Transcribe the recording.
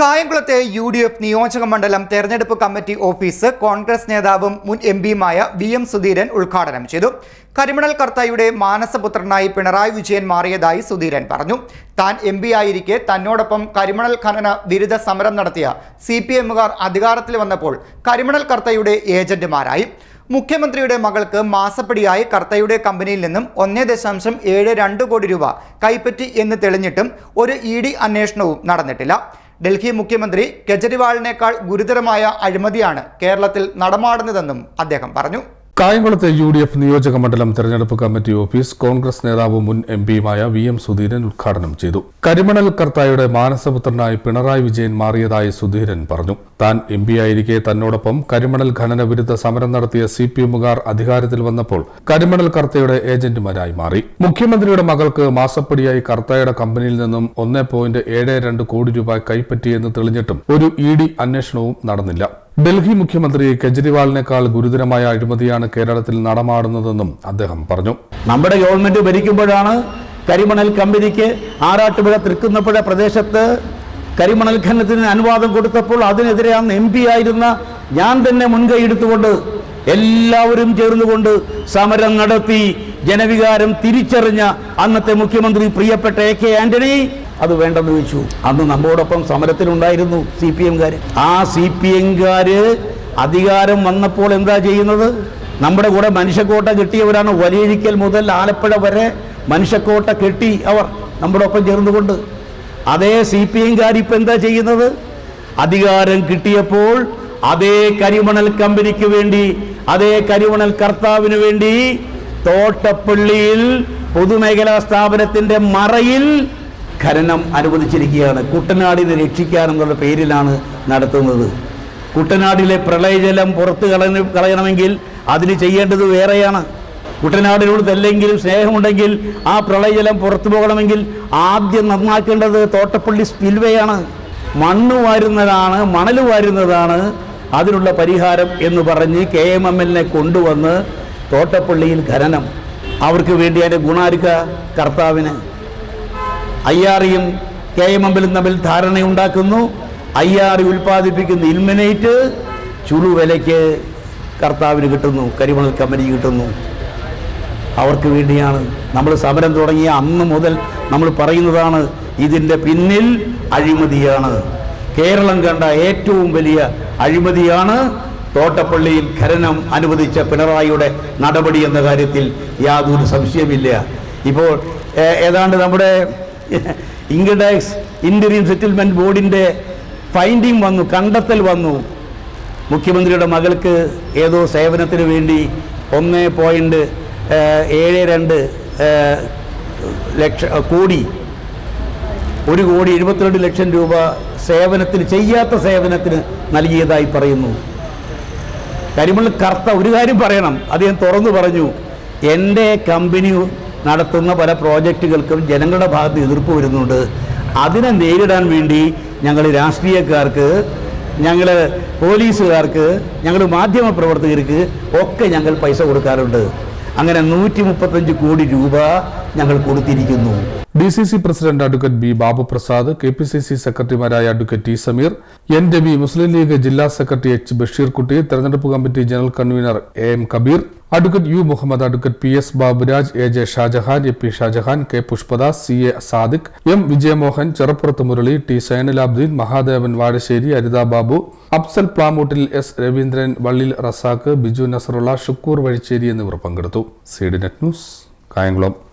കായംകുളത്തെ U D F നിയോജക മണ്ഡലം തെരഞ്ഞെടുപ്പ് കമ്മിറ്റി ഓഫീസ് കോൺഗ്രസ് നേതാവും മുൻ എം പിയുമായ വി എം സുധീരൻ ഉദ്ഘാടനം ചെയ്തു. കരിമണൽ കർത്തയുടെ മാനസപുത്രനായി പിണറായി വിജയൻ മാറിയതായി സുധീരൻ പറഞ്ഞു. താൻ എം പി ആയിരിക്കെ തന്നോടൊപ്പം കരിമണൽ ഖനന വിരുദ്ധ സമരം നടത്തിയ സി പി എമ്മുകാർ അധികാരത്തിൽ വന്നപ്പോൾ കരിമണൽ കർത്തയുടെ ഏജന്റുമാരായി. മുഖ്യമന്ത്രിയുടെ മകൾക്ക് മാസപ്പടിയായി കർത്തയുടെ കമ്പനിയിൽ നിന്നും ഒന്നേ ദശാംശം ഏഴ് രണ്ട് കോടി രൂപ കൈപ്പറ്റി എന്ന് തെളിഞ്ഞിട്ടും ഒരു ഇ ഡി അന്വേഷണവും നടന്നിട്ടില്ല. ഡൽഹി മുഖ്യമന്ത്രി കെജ്രിവാളിനേക്കാൾ ഗുരുതരമായ അഴിമതിയാണ് കേരളത്തിൽ നടമാടുന്നതെന്നും അദ്ദേഹം പറഞ്ഞു. കായംകുളത്തെ യു ഡി എഫ് നിയോജക മണ്ഡലം തെരഞ്ഞെടുപ്പ് കമ്മിറ്റി ഓഫീസ് കോൺഗ്രസ് നേതാവും മുൻ എം പിയുമായ വി എം സുധീരൻ ഉദ്ഘാടനം ചെയ്തു. കരിമണൽ കർത്തായുടെ മാനസപുത്രനായി പിണറായി വിജയൻ മാറിയതായി സുധീരൻ പറഞ്ഞു. താൻ എം പി ആയിരിക്കെ തന്നോടൊപ്പം കരിമണൽ ഖനന വിരുദ്ധ സമരം നടത്തിയ സി പി എമ്മുകാർ അധികാരത്തിൽ വന്നപ്പോൾ കരിമണൽ കർത്തയുടെ ഏജന്റുമാരായി മാറി. മുഖ്യമന്ത്രിയുടെ മകൾക്ക് മാസപ്പടിയായി കർത്തയുടെ കമ്പനിയിൽ നിന്നും ഒന്നേ കോടി രൂപ കൈപ്പറ്റിയെന്ന് തെളിഞ്ഞിട്ടും ഒരു ഇ ഡി അന്വേഷണവും നടന്നില്ല. ഡൽഹി മുഖ്യമന്ത്രി കെജ്രിവാളിനേക്കാൾ ഗുരുതരമായ അഴിമതിയാണ് കേരളത്തിൽ നടമാടുന്നതെന്നും അദ്ദേഹം പറഞ്ഞു. നമ്മുടെ ഗവൺമെന്റ് ഭരിക്കുമ്പോഴാണ് കരിമണൽ കമ്പനിക്ക് ആറാട്ടുപുഴ തൃക്കുന്നപ്പുഴ പ്രദേശത്ത് കരിമണൽ ഖനനത്തിന് അനുവാദം കൊടുത്തപ്പോൾ അതിനെതിരെ അന്ന് എം പി ആയിരുന്ന ഞാൻ തന്നെ മുൻകൈ എടുത്തുകൊണ്ട് എല്ലാവരും ചേർന്നുകൊണ്ട് സമരം നടത്തി ജനവികാരം തിരിച്ചറിഞ്ഞ അന്നത്തെ മുഖ്യമന്ത്രി പ്രിയപ്പെട്ട എ കെ ആന്റണി അത് വേണ്ടെന്ന് വെച്ചു അന്ന് നമ്മോടൊപ്പം സമരത്തിലുണ്ടായിരുന്നു സി പി എംകാർ. ആ സി പി എംകാർ അധികാരം വന്നപ്പോൾ എന്താ ചെയ്യുന്നത്? നമ്മുടെ കൂടെ മനുഷ്യക്കോട്ട കെട്ടിയവരാണ് വലിയഴിക്കൽ മുതൽ ആലപ്പുഴ വരെ മനുഷ്യക്കോട്ട കെട്ടി അവർ നമ്മുടെ ഒപ്പം ചേർന്നുകൊണ്ട്. അതേ സി പി എംകാർ ഇപ്പം എന്താ ചെയ്യുന്നത്? അധികാരം കിട്ടിയപ്പോൾ അതേ കരിമണൽ കമ്പനിക്ക് വേണ്ടി അതേ കരിമണൽ കർത്താവിന് വേണ്ടി തോട്ടപ്പള്ളിയിൽ പൊതുമേഖലാ സ്ഥാപനത്തിന്റെ മറയിൽ ഖനനം അനുവദിച്ചിരിക്കുകയാണ്. കുട്ടനാടിനെ രക്ഷിക്കാനെന്നുള്ള പേരിലാണ് നടത്തുന്നത്. കുട്ടനാടിലെ പ്രളയജലം പുറത്ത് കളയ കളയണമെങ്കിൽ അതിന് ചെയ്യേണ്ടത് വേറെയാണ്. കുട്ടനാടിനോട് തെല്ലെങ്കിലും സ്നേഹമുണ്ടെങ്കിൽ ആ പ്രളയജലം പുറത്തു പോകണമെങ്കിൽ ആദ്യം നന്നാക്കേണ്ടത് തോട്ടപ്പള്ളി സ്പിൽവേയാണ്. മണ്ണ് വാരുന്നതാണ് മണൽ വാരുന്നതാണ് അതിനുള്ള പരിഹാരം എന്ന് പറഞ്ഞ് കെ എം എം എല്ലിനെ കൊണ്ടുവന്ന് തോട്ടപ്പള്ളിയിൽ ഖനനം. അവർക്ക് വേണ്ടി അതിന്റെ ഗുണാരിക്ക കർത്താവിന് ഐ ആറിയും കെ എം എമ്പിലും തമ്മിൽ ധാരണയുണ്ടാക്കുന്നു. ഐ ആർ ഉൽപ്പാദിപ്പിക്കുന്ന ഇൽമിനേറ്റ് ചുളു വിലയ്ക്ക് കർത്താവിന് കിട്ടുന്നു കരിമണൽ കമ്പനി കിട്ടുന്നു. അവർക്ക് വേണ്ടിയാണ് നമ്മൾ സമരം തുടങ്ങിയ അന്ന് മുതൽ നമ്മൾ പറയുന്നതാണ് ഇതിന്റെ പിന്നിൽ അഴിമതിയാണ്. കേരളം കണ്ട ഏറ്റവും വലിയ അഴിമതിയാണ് തോട്ടപ്പള്ളിയിൽ ഖനനം അനുവദിച്ച പിണറായിയുടെ നടപടി എന്ന കാര്യത്തിൽ യാതൊരു സംശയമില്ല ഇപ്പോൾ ഏതാണ്ട് നമ്മുടെ ഇൻകം ടാക്സ് സെറ്റിൽമെന്റ് ബോർഡിന്റെ ഫൈൻഡിങ് വന്നു കണ്ടെത്തൽ വന്നു. മുഖ്യമന്ത്രിയുടെ മകൾക്ക് ഏതോ സേവനത്തിന് വേണ്ടി ഒന്ന് പോയിന്റ് ഏഴ് രണ്ട് ലക്ഷ കോടി ഒരു കോടി എഴുപത്തിരണ്ട് ലക്ഷം രൂപ സേവനത്തിന് ചെയ്യാത്ത സേവനത്തിന് നൽകിയതായി പറയുന്നു. കരിമണൽ കർത്ത ഒരു കാര്യം പറയണം. അദ്ദേഹം തുറന്നു പറഞ്ഞു എന്റെ കമ്പനി നടത്തുന്ന പല പ്രോജക്റ്റുകൾക്കും ജനങ്ങളുടെ ഭാഗത്ത് എതിർപ്പ് വരുന്നുണ്ട്. അതിനെ നേരിടാൻ വേണ്ടി ഞങ്ങൾ രാഷ്ട്രീയക്കാർക്ക് ഞങ്ങൾ പോലീസുകാർക്ക് ഞങ്ങൾ മാധ്യമ പ്രവർത്തകർക്ക് ഒക്കെ ഞങ്ങൾ പൈസ കൊടുക്കാറുണ്ട്. അങ്ങനെ നൂറ്റി മുപ്പത്തഞ്ച് കോടി രൂപ ഞങ്ങൾ കൊടുത്തിരിക്കുന്നു. D C C president advocate B Babu Prasad K P C C സെക്രട്ടറിമാരായ advocate T Sameer N Ravi Muslim League ജില്ലാ സെക്രട്ടറി എച്ച് ബഷീർകുട്ടി തെരഞ്ഞെടുപ്പ് committee general convener A M Kabeer advocate U Muhammad advocate P S Baburaj A J Shajahan A P Shajahan K Pushpadas C A Sadiq M Vijayamohan Cheruppurathu Murali T Sainalabdeen Mahadevan Vazhasseri Aritha Babu Afsal Plamoottil S Raveendran Vallil Razak Biju Nasarulla Shukkoor Vazhicheri എന്നിവർ പങ്കെടുത്തു. C net news Kayamkulam.